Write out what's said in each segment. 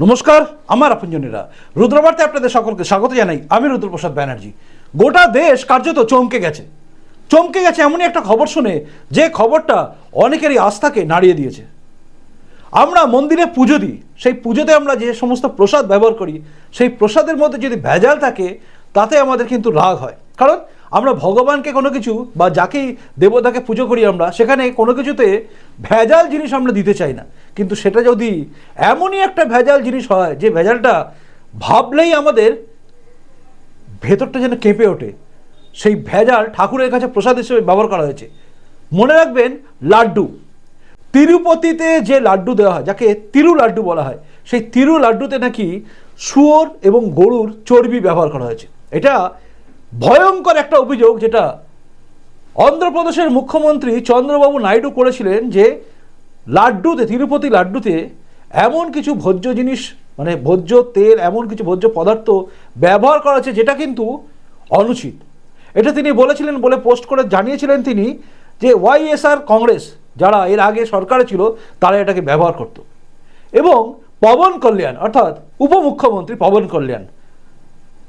নমস্কার, আমার আপনজনেরা। রুদ্রবার্তে আপনাদের সকলকে স্বাগত জানাই। আমি রুদ্রপ্রসাদ ব্যানার্জি। গোটা দেশ কার্যত চমকে গেছে। চমকে গেছে এমনই একটা খবর শুনে যে খবরটা অনেকেরই আস্থাকে নাড়িয়ে দিয়েছে। আমরা মন্দিরে পুজো দিই। সেই পুজোতে আমরা যে সমস্ত প্রসাদ ব্যবহার করি, সেই প্রসাদের মধ্যে যদি ভেজাল থাকে, তাতে আমাদের কিন্তু রাগ হয়। কারণ আমরা ভগবানকে কোনো কিছু বা যাকেই দেবতাকে পুজো করি আমরা, সেখানে কোনো কিছুতে ভেজাল জিনিস আমরা দিতে চাই না। কিন্তু সেটা যদি এমনই একটা ভেজাল জিনিস হয়, যে ভেজালটা ভাবলেই আমাদের ভেতরটা যেন কেঁপে ওঠে। সেই ভেজাল ঠাকুরের কাছে প্রসাদ হিসেবে ব্যবহার করা হয়েছে। মনে রাখবেন, লাড্ডু। তিরুপতিতে যে লাড্ডু দেওয়া হয়, যাকে তিরু লাড্ডু বলা হয়, সেই তিরু লাড্ডুতে নাকি শুয়োর এবং গরুর চর্বি ব্যবহার করা হয়েছে। এটা ভয়ঙ্কর একটা অভিযোগ, যেটা অন্ধ্রপ্রদেশের মুখ্যমন্ত্রী চন্দ্রবাবু নাইডু করেছিলেন যে লাড্ডুতে, তিরুপতি লাড্ডুতে এমন কিছু ভোজ্য জিনিস মানে ভোজ্য তেল, এমন কিছু ভোজ্য পদার্থ ব্যবহার করা হচ্ছে যেটা কিন্তু অনুচিত। এটা তিনি বলেছিলেন বলে পোস্ট করে জানিয়েছিলেন তিনি যে ওয়াইএসআর কংগ্রেস, যারা এর আগে সরকারে ছিল, তারা এটাকে ব্যবহার করত। এবং পবন কল্যাণ, অর্থাৎ উপমুখ্যমন্ত্রী পবন কল্যাণ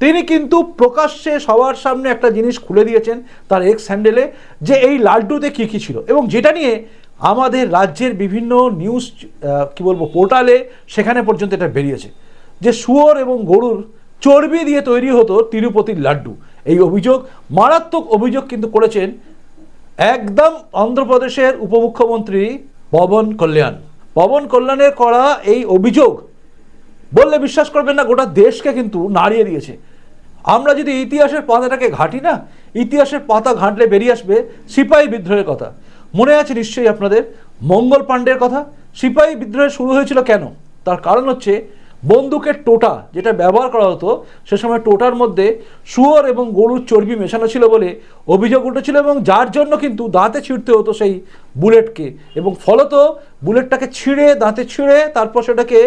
তিনি কিন্তু প্রকাশ্যে সবার সামনে একটা জিনিস খুলে দিয়েছেন তার এক্স হ্যান্ডেলে যে এই লাড্ডুতে কী কী ছিল। এবং যেটা নিয়ে আমাদের রাজ্যের বিভিন্ন নিউজ কি বলব পোর্টালে সেখানে পর্যন্ত এটা বেরিয়েছে। যে শুয়োর এবং গরুর চর্বি দিয়ে তৈরি হতো তিরুপতির লাড্ডু। এই অভিযোগ, মারাত্মক অভিযোগ কিন্তু করেছেন একদম অন্ধ্রপ্রদেশের উপমুখ্যমন্ত্রী পবন কল্যাণ। পবন কল্যাণের করা এই অভিযোগ, বললে বিশ্বাস করবেন না, গোটা দেশকে কিন্তু নাড়িয়ে দিয়েছে। আমরা যদি ইতিহাসের পাতাটাকে ঘাঁটি না, ইতিহাসের পাতা ঘাঁটলে বেরিয়ে আসবে সিপাহি বিদ্রোহের কথা। মনে আছে নিশ্চয়ই আপনাদের মঙ্গল পাণ্ডের কথা? সিপাহী বিদ্রোহ শুরু হয়েছিল কেন? তার কারণ হচ্ছে বন্দুকের টোটা যেটা ব্যবহার করা হতো, সে সময় টোটার মধ্যে শুয়োর এবং গরুর চর্বি মেশানো ছিল বলে অভিযোগ উঠেছিল এবং যার জন্য কিন্তু দাঁতে ছিঁড়তে হতো সেই বুলেটকে এবং ফলত বুলেটটাকে ছিঁড়ে, দাঁতে ছিঁড়ে তারপর সেটাকে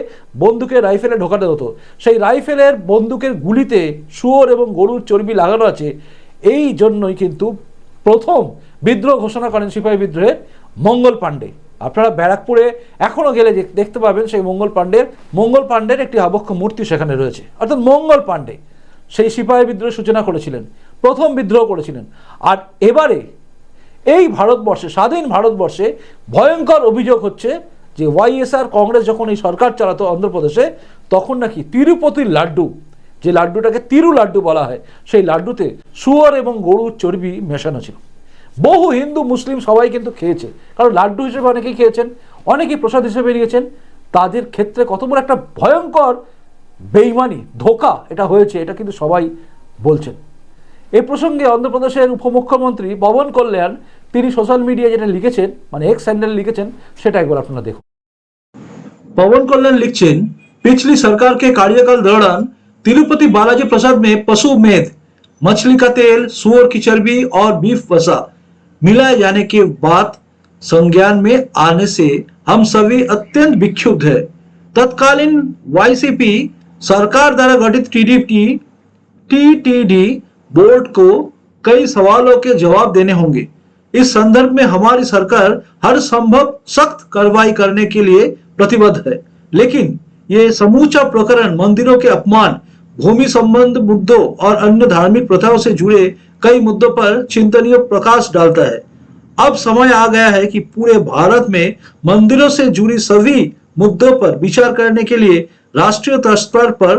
বন্দুকের রাইফেলে ঢোকাতে হতো। সেই রাইফেলের বন্দুকের গুলিতে শুয়োর এবং গরুর চর্বি লাগানো আছে। এই জন্যই কিন্তু প্রথম বিদ্রোহ ঘোষণা করেন সিপাহী বিদ্রোহের মঙ্গল পাণ্ডে। আপনারা ব্যারাকপুরে এখনও গেলে দেখতে পাবেন সেই মঙ্গল পাণ্ডের। মঙ্গল পাণ্ডের একটি আবক্ষ মূর্তি সেখানে রয়েছে। অর্থাৎ মঙ্গল পাণ্ডে সেই সিপাহী বিদ্রোহের সূচনা করেছিলেন, প্রথম বিদ্রোহ করেছিলেন। আর এবারে এই ভারতবর্ষে, স্বাধীন ভারতবর্ষে ভয়ঙ্কর অভিযোগ হচ্ছে যে ওয়াইএসআর কংগ্রেস যখন এই সরকার চালাতো অন্ধ্রপ্রদেশে, তখন নাকি তিরুপতির লাড্ডু, যে লাড্ডুটাকে তিরু লাড্ডু বলা হয়, সেই লাড্ডুতে শুয়োর এবং গরুর চর্বি মেশানো ছিল। বহু হিন্দু মুসলিম সবাই কিন্তু খেয়েছে কারণ লাড্ডু হিসেবে অনেকেই খেয়েছেন অনেকেই প্রসাদ হিসেবে নিয়েছেন তাদের ক্ষেত্রে কত বড় একটা ভয়ঙ্কর বেইমানি ধোকা এটা হয়েছে এটা কিন্তু সবাই বলছেন এই প্রসঙ্গে অন্ধ্রপ্রদেশের উপমুখ্যমন্ত্রী পবন কল্যাণ তিনি সোশ্যাল মিডিয়ায় যেটা লিখেছেন মানে এক্স স্যান্ডেল লিখেছেন সেটা একবার আপনারা দেখুন पवन कल्याण लिखचेन पिछली सरकार के कार्यकाल दौरान तिरुपति बालाजी प्रसाद में पशु मेद मछली का तेल सुअर की चर्बी और बीफ वसा मिलाए जाने के बाद संज्ञान में आने से हम सभी अत्यंत विक्षुब्ध है। तत्कालीन वाईसीपी सरकार द्वारा गठित टीडीपी टीटीडी बोर्ड को कई सवालों के जवाब देने होंगे। इस संदर्भ में हमारी सरकार हर संभव सख्त कार्रवाई करने के लिए प्रतिबद्ध है। लेकिन ये समूचा प्रकरण मंदिरों के अपमान, भूमि संबंध मुद्दों और अन्य धार्मिक प्रथाओं से जुड़े कई मुद्दों पर चिंतनीय प्रकाश डालता है। अब समय आ गया है कि पूरे भारत में मंदिरों से जुड़ी सभी मुद्दों पर विचार करने के लिए राष्ट्रीय स्तर पर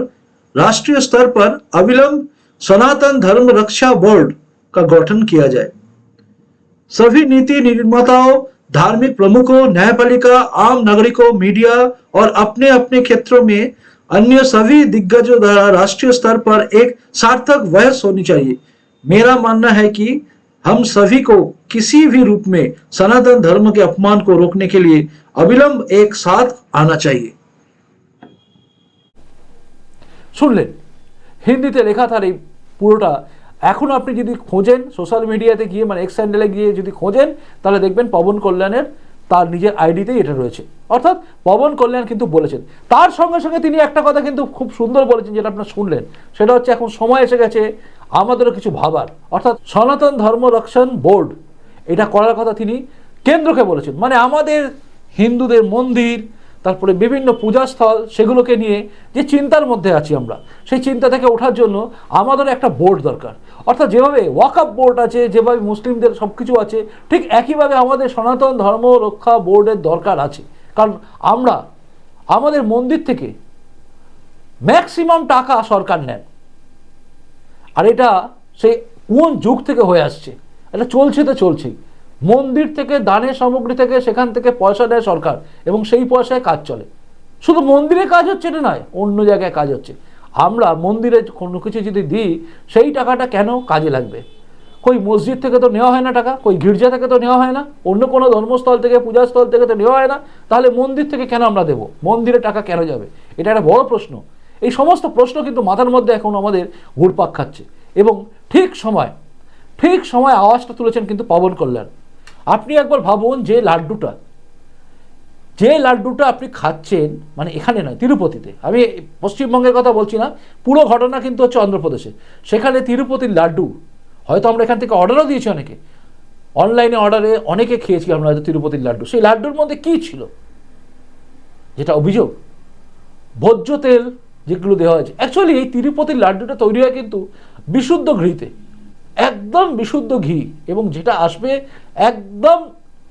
राष्ट्रीय स्तर पर अविलंब सनातन धर्म रक्षा बोर्ड का गठन किया जाए। सभी नीति निर्माताओं, धार्मिक प्रमुखों, न्यायपालिका, आम नागरिकों, मीडिया और अपने अपने क्षेत्रों में अन्य सभी दिग्गजों द्वारा राष्ट्रीय स्तर पर एक सार्थक बहस होनी चाहिए। मेरा मानना है कि हम सभी को किसी भी रूप में सनातन धर्म के अपमान को रोकने के लिए अविलंब एक साथ आना चाहिए শুনলেন হিন্দিতে লেখা তার এই পুরোটা এখন আপনি যদি খোঁজেন সোশ্যাল মিডিয়াতে গিয়ে মানে এক্স স্যান্ডেলে গিয়ে যদি খোঁজেন তাহলে দেখবেন পবন কল্যাণের তার নিজের আইডিতেই এটা রয়েছে অর্থাৎ পবন কল্যাণ কিন্তু বলেছেন তার সঙ্গে সঙ্গে তিনি একটা কথা কিন্তু খুব সুন্দর বলেছেন যেটা আপনারা শুনলেন সেটা হচ্ছে এখন সময় এসে গেছে আমাদেরও কিছু ভাবার। অর্থাৎ সনাতন ধর্ম রক্ষণ বোর্ড, এটা করার কথা তিনি কেন্দ্রকে বলেছেন। মানে আমাদের হিন্দুদের মন্দির, তারপরে বিভিন্ন পূজাস্থল, সেগুলোকে নিয়ে যে চিন্তার মধ্যে আছি আমরা, সেই চিন্তা থেকে ওঠার জন্য আমাদের একটা বোর্ড দরকার। অর্থাৎ যেভাবে ওয়াকআপ বোর্ড আছে, যেভাবে মুসলিমদের সব কিছু আছে, ঠিক একইভাবে আমাদের সনাতন ধর্ম রক্ষা বোর্ডের দরকার আছে। কারণ আমরা, আমাদের মন্দির থেকে ম্যাক্সিমাম টাকা সরকার নেন। আর এটা সেই কোন যুগ থেকে হয়ে আসছে? এটা চলছে তো চলছেই। মন্দির থেকে, দানের সামগ্রী থেকে, সেখান থেকে পয়সা দেয় সরকার এবং সেই পয়সায় কাজ চলে। শুধু মন্দিরে কাজ হচ্ছে এটা নয়, অন্য জায়গায় কাজ হচ্ছে। আমরা মন্দিরে কোনো কিছু যদি দিই, সেই টাকাটা কেন কাজে লাগবে? কই মসজিদ থেকে তো নেওয়া হয় না টাকা, কই গির্জা থেকে তো নেওয়া হয় না, অন্য কোনো ধর্মস্থল থেকে, পূজাস্থল থেকে তো নেওয়া হয় না, তাহলে মন্দির থেকে কেন আমরা দেবো? মন্দিরে টাকা কেন যাবে? এটা একটা বড় প্রশ্ন। এই সমস্ত প্রশ্ন কিন্তু মাথার মধ্যে এখন আমাদের ঘুরপাক খাচ্ছে। এবং ঠিক সময় ঠিক সময় আওয়াজটা তুলেছেন কিন্তু পবন কল্যাণ। আপনি একবার ভাবুন যে লাড্ডুটা যে লাড্ডুটা আপনি খাচ্ছেন মানে এখানে নয়, তিরুপতিতে। আমি পশ্চিমবঙ্গের কথা বলছি না, পুরো ঘটনা কিন্তু হচ্ছে অন্ধ্রপ্রদেশে। সেখানে তিরুপতির লাড্ডু, হয়তো আমরা এখান থেকে অর্ডারও দিয়েছি অনেকে। অনলাইনে অর্ডারে অনেকে খেয়েছি আমরা হয়তো তিরুপতির লাড্ডু। সেই লাড্ডুর মধ্যে কী ছিল? যেটা অভিযোগ? ভোজ্য তেল যেগুলো দেওয়া হয়েছে। অ্যাকচুয়ালি এই তিরুপতির লাড্ডুটা তৈরি হয় কিন্তু বিশুদ্ধ ঘিতে। একদম বিশুদ্ধ ঘি এবং যেটা আসবে একদম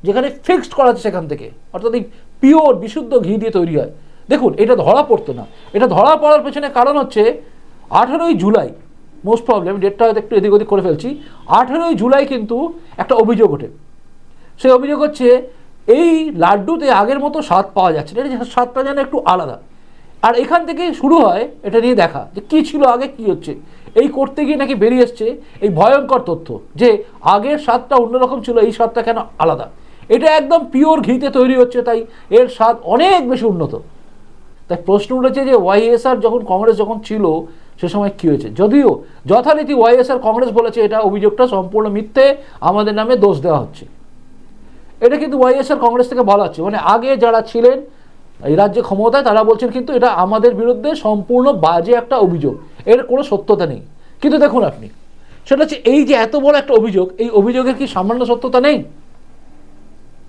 যেখানে ফিক্সড করা আছে সেখান থেকে। অর্থাৎ এই পিওর বিশুদ্ধ ঘি দিয়ে তৈরি হয়। দেখুন, এটা ধরা পড়তো না। এটা ধরা পড়ার পেছনে কারণ হচ্ছে আঠেরোই জুলাই মোস্ট প্রবলেম ডেটটা হয়তো একটু এদিক ওদিক করে ফেলছি। আঠেরোই জুলাই কিন্তু একটা অভিযোগ ওঠে। সেই অভিযোগ হচ্ছে, এই লাড্ডুতে আগের মতো স্বাদ পাওয়া যাচ্ছে না। স্বাদটা যেন একটু আলাদা। আর এখান থেকে শুরু হয় এটা নিয়ে দেখা যে কী ছিল আগে, কি হচ্ছে। এই করতে গিয়ে নাকি বেরিয়ে এসছে এই ভয়ঙ্কর তথ্য যে আগের স্বাদটা অন্যরকম ছিল, এই স্বাদটা কেন আলাদা। এটা একদম পিওর ঘিতে তৈরি হচ্ছে, তাই এর স্বাদ অনেক বেশি উন্নত। তাই প্রশ্ন উঠেছে যে ওয়াইএসআর যখন কংগ্রেস যখন ছিল, সে সময় কী হয়েছে? যদিও যথারীতি ওয়াইএসআর কংগ্রেস বলেছে, এটা অভিযোগটা সম্পূর্ণ মিথ্যে, আমাদের নামে দোষ দেওয়া হচ্ছে। এটা কিন্তু ওয়াইএসআর কংগ্রেস থেকে বলা হচ্ছে। মানে আগে যারা ছিলেন এই রাজ্যে ক্ষমতায় তারা বলছেন কিন্তু এটা আমাদের বিরুদ্ধে সম্পূর্ণ বাজে একটা অভিযোগ। এর কোনো সত্যতা নেই। কিন্তু দেখুন আপনি, সেটা হচ্ছে এই যে এত বড় একটা অভিযোগ, এই অভিযোগের কি সামান্য সত্যতা নেই?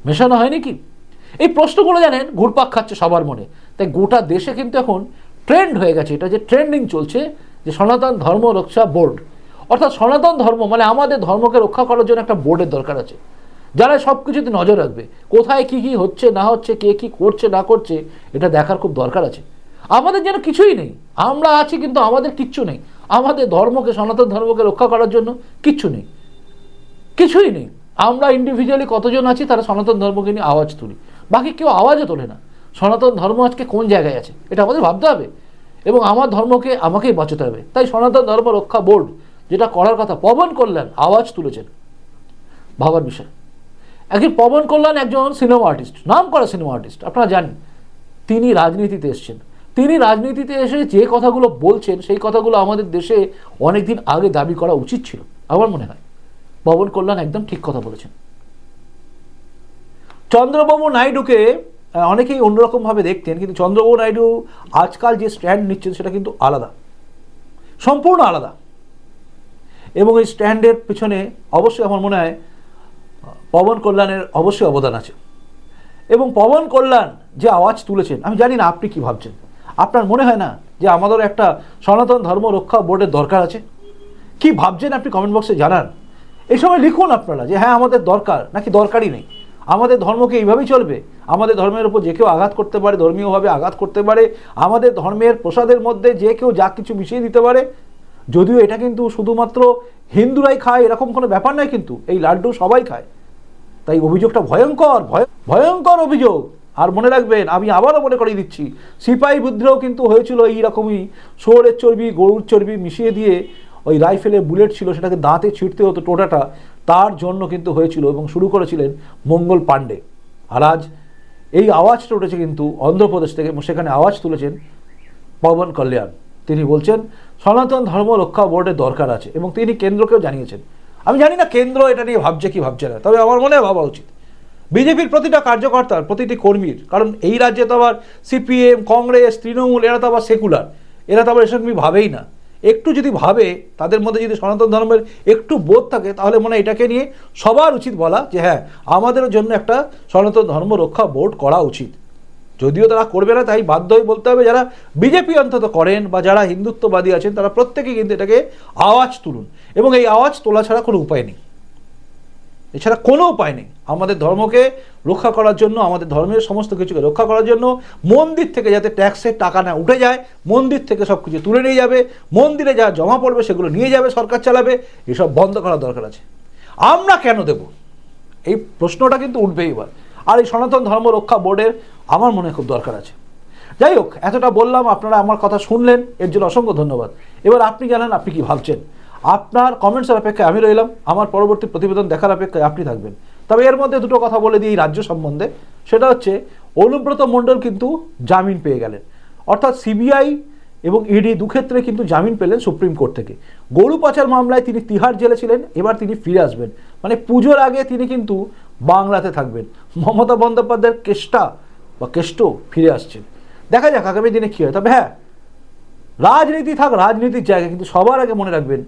মেশানো হয়নি কি? এই প্রশ্নগুলো জানেন, ঘুরপাক খাচ্ছে সবার মনে। তাই গোটা দেশে কিন্তু এখন ট্রেন্ড হয়ে গেছে। এটা যে ট্রেন্ডিং চলছে, যে সনাতন ধর্ম রক্ষা বোর্ড অর্থাৎ সনাতন ধর্ম মানে আমাদের ধর্মকে রক্ষা করার জন্য একটা বোর্ডের দরকার আছে। যারা সব কিছুতে নজর রাখবে, কোথায় কি কি হচ্ছে, না হচ্ছে, কে কি করছে, না করছে, এটা দেখার খুব দরকার আছে। আমাদের যেন কিছুই নেই, আমরা আছি কিন্তু আমাদের কিচ্ছু নেই। আমাদের ধর্মকে, সনাতন ধর্মকে রক্ষা করার জন্য কিচ্ছু নেই। কিছুই নেই। আমরা ইন্ডিভিজুয়ালি কতজন আছি, তারা সনাতন ধর্মকে নিয়ে আওয়াজ তুলি। বাকি কেউ আওয়াজও তোলে না। সনাতন ধর্ম আজকে কোন জায়গায় আছে? এটা আমাদের ভাবতে হবে। এবং আমার ধর্মকে আমাকেই বাঁচাতে হবে। তাই সনাতন ধর্ম রক্ষা বোর্ড, যেটা করার কথা, পবন কল্যাণ, আওয়াজ তুলেছেন। ভাবার বিষয়। একজন পবন কল্যাণ একজন সিনেমা আর্টিস্ট নাম করা সিনেমা আর্টিস্ট আপনারা জানেন। তিনি রাজনীতিতে এসছেন। তিনি রাজনীতিতে এসে যে কথাগুলো বলছেন, সেই কথাগুলো আমাদের দেশে অনেক দিন আগে দাবি করা উচিত ছিল। আমার মনে হয় পবন কল্যাণ একদম ঠিক কথা বলেছেন। চন্দ্রবাবু নাইডুকে অনেকেই অন্যরকমভাবে দেখতেন, কিন্তু চন্দ্রবাবু নাইডু আজকাল যে স্ট্যান্ড নিচ্ছেন, সেটা কিন্তু আলাদা। সম্পূর্ণ আলাদা। এবং এই স্ট্যান্ডের পিছনে অবশ্যই আমার মনে হয় পবন কল্যাণের অবশ্যই অবদান আছে। এবং পবন কল্যাণ যে আওয়াজ তুলেছেন, আমি জানি না আপনি কি ভাবছেন। আপনার মনে হয় না যে আমাদের একটা সনাতন ধর্ম রক্ষা বোর্ডের দরকার আছে? কি ভাবছেন আপনি কমেন্ট বক্সে জানান। এই সময় লিখুন আপনারা যে হ্যাঁ আমাদের দরকার। নাকি, দরকারই নেই। আমাদের ধর্মকে এইভাবেই চলবে? আমাদের ধর্মের উপর যে কেউ আঘাত করতে পারে, ধর্মীয়ভাবে আঘাত করতে পারে, আমাদের ধর্মের প্রসাদের মধ্যে যে কেউ যা কিছু মিশিয়ে দিতে পারে? যদিও এটা কিন্তু শুধুমাত্র হিন্দুরাই খায়, এরকম কোনো ব্যাপার নয় কিন্তু, এই লাড্ডু সবাই খায়। তাই অভিযোগটা ভয়ঙ্কর, ভয়, ভয়ঙ্কর অভিযোগ। আর মনে রাখবেন, আমি আবারও মনে করিয়ে দিচ্ছি, সিপাহী বিদ্রোহ কিন্তু হয়েছিল এইরকমই শুয়োরের চর্বি, গরুর চর্বি মিশিয়ে দিয়ে ওই রাইফেলে বুলেট ছিল, সেটাকে দাঁতে ছিঁড়তে হতো টোটাটা, তার জন্য কিন্তু হয়েছিল এবং শুরু করেছিলেন মঙ্গল পাণ্ডে। আর আজ এই আওয়াজটা উঠেছে কিন্তু অন্ধ্রপ্রদেশ থেকে, এবং সেখানে আওয়াজ তুলেছেন পবন কল্যাণ। তিনি বলছেন, সনাতন ধর্ম রক্ষা বোর্ডের দরকার আছে, এবং তিনি কেন্দ্রকেও জানিয়েছেন। আমি জানি না কেন্দ্র এটা নিয়ে ভাবছে কি ভাবছে না, তবে আমার মনে ভাবা উচিত। বিজেপির প্রতিটা কার্যকর্তার, প্রতিটি কর্মীর, কারণ এই রাজ্যে তো আবার সিপিএম, কংগ্রেস, তৃণমূল, এরা তো আবার সেকুলার, এরা তো আবার এসব ভাবেই না। একটু যদি ভাবে, তাদের মধ্যে যদি সনাতন ধর্মের একটু বোধ থাকে, তাহলে মনে হয় এটাকে নিয়ে সবার উচিত বলা যে হ্যাঁ আমাদের জন্য একটা সনাতন ধর্ম রক্ষা বোর্ড করা উচিত। যদিও তারা করবে না, তাই বাধ্য হয়ে বলতে হবে যারা বিজেপি অন্তত করেন বা যারা হিন্দুত্ববাদী আছেন, তারা প্রত্যেকেই কিন্তু এটাকে আওয়াজ তুলুন। এবং এই আওয়াজ তোলা ছাড়া কোনো উপায় নেই। এছাড়া কোনো উপায় নেই। আমাদের ধর্মকে রক্ষা করার জন্য, আমাদের ধর্মের সমস্ত কিছুকে রক্ষা করার জন্য মন্দির থেকে যাতে ট্যাক্সের টাকা না উঠে যায়, মন্দির থেকে সব কিছু তুলে নিয়ে যাবে, মন্দিরে যা জমা পড়বে সেগুলো নিয়ে যাবে, সরকার চালাবে, এসব বন্ধ করার দরকার আছে। আমরা কেন দেব? এই প্রশ্নটা কিন্তু উঠবেই এবার। আর এই সনাতন ধর্ম রক্ষা বোর্ডের আমার মনে খুব দরকার আছে। যাই হোক, এতটা বললাম, আপনারা আমার কথা শুনলেন, এর জন্য অসংখ্য ধন্যবাদ। এবার আপনি জানান আপনি কি ভাবছেন? আপনার কমেন্টসের অপেক্ষায় আমি রইলাম, আমার পরবর্তী প্রতিবেদন দেখার অপেক্ষায় আপনি থাকবেন। তবে এর মধ্যে দুটো কথা বলে দিই রাজ্য সম্বন্ধে। সেটা হচ্ছে, অনুব্রত মণ্ডল কিন্তু জামিন পেয়ে গেলেন। অর্থাৎ সিবিআই এবং ইডি দুক্ষেত্রে কিন্তু জামিন পেলেন সুপ্রিম কোর্ট থেকে। গরু পাচার মামলায় তিনি তিহার জেলে ছিলেন, এবার তিনি ফিরে আসবেন। মানে পুজোর আগে তিনি কিন্তু বাংলাতে থাকবেন। মমতা বন্দ্যোপাধ্যায়ের কেষ্টা বা কেষ্ট ফিরে আসছেন দেখা যাক আগামী দিনে কী হয়। তবে হ্যাঁ রাজনীতি থাক, রাজনীতির জায়গা, কিন্তু সবার আগে মনে রাখবেন,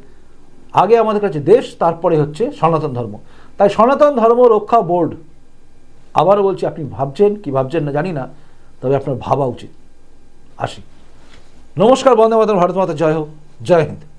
আগে আমাদের কাছে দেশ, তারপরে হচ্ছে সনাতন ধর্ম। তাই সনাতন ধর্ম রক্ষা বোর্ড, আবারও বলছি, আপনি ভাবছেন কি ভাবছেন না জানি না, তবে আপনার ভাবা উচিত। আসি। নমস্কার, বন্দে মাতরম, ভারত মাতা, জয় হোক। জয় হিন্দ।